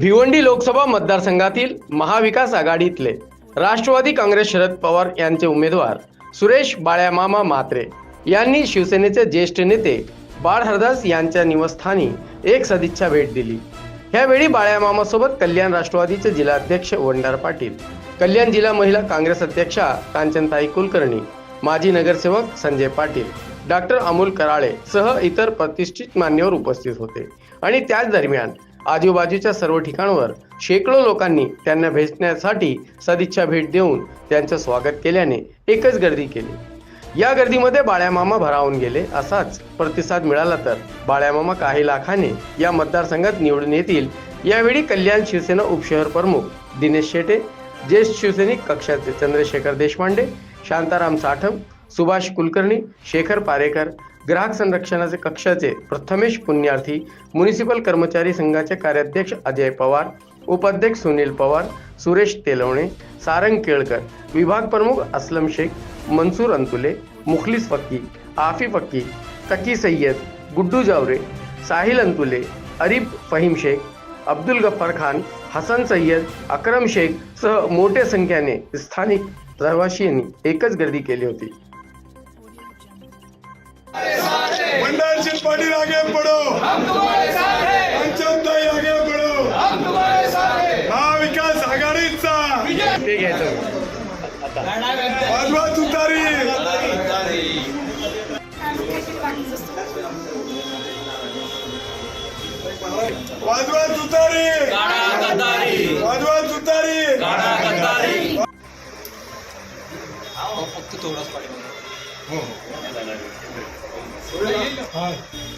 भिवंडी लोकसभा मतदारसंघातील महाविकास आघाडीतले राष्ट्रवादी काँग्रेस शरद पवार यांचे उमेदवार सुरेश बाळ्यामामा म्हात्रे यांनी शिवसेनेचे ज्येष्ठ नेते बाळ हरदास यांच्या निवासस्थानी एक सदिच्छा भेट दिली. यावेळी बाळ्यामामासोबत कल्याण राष्ट्रवादीचे जिल्हाध्यक्ष वंडार पाटील कल्याण जिल्हा महिला काँग्रेस अध्यक्षा कांचनताई कुलकर्णी माजी नगरसेवक संजय पाटील डॉक्टर अमोल कराळे सह इतर प्रतिष्ठित मान्यवर उपस्थित होते. आणि त्याच दरम्यान आजूबाजूच्या सर्व ठिकाणवर शेकडो लोकांनी त्यांना भेटण्यासाठी सदिच्छा भेट देऊन त्यांचं स्वागत केल्याने एकच गर्दी केली. या गर्दीमध्ये बाळ्यामामा भरावून गेले. असाच प्रतिसाद मिळाला तर बाळ्यामामा काही लाखाने या मतदारसंघात निवडून येतील. यावेळी कल्याण शिवसेना उपशहर प्रमुख दिनेश शेटे ज्येष्ठ शिवसैनिक कक्षाचे चंद्रशेखर देशपांडे शांताराम साठम सुभाष कुलकर्णी शेखर पारेकर ग्राहक संरक्षणाचे कक्षाचे प्रथमेश पुण्यार्थी म्युनिसिपल कर्मचारी संघाचे कार्याध्यक्ष अजय पवार उपाध्यक्ष सुनील पवार सुरेश तेलवणे सारंग केळकर विभाग प्रमुख असलम शेख मनसूर अंतुले मुखलिस फक्की आफी फक्की तकी सय्यद गुड्डू जावरे साहिल अंतुले अरिफ फहीम शेख अब्दुल गफ्फार खान हसन सय्यद अकरम शेख सह मोठ्या संख्येने स्थानिक रहिवाशांनी एकच गर्दी केली होती. सिंह पाटिल आगे बढ़ो पंचम ताई आगे बढ़ो महाविकास आघाडीचा. ते घ्यायचं वाजवा तुतारी. वाजवा तुतारी. वाजवा तुतारी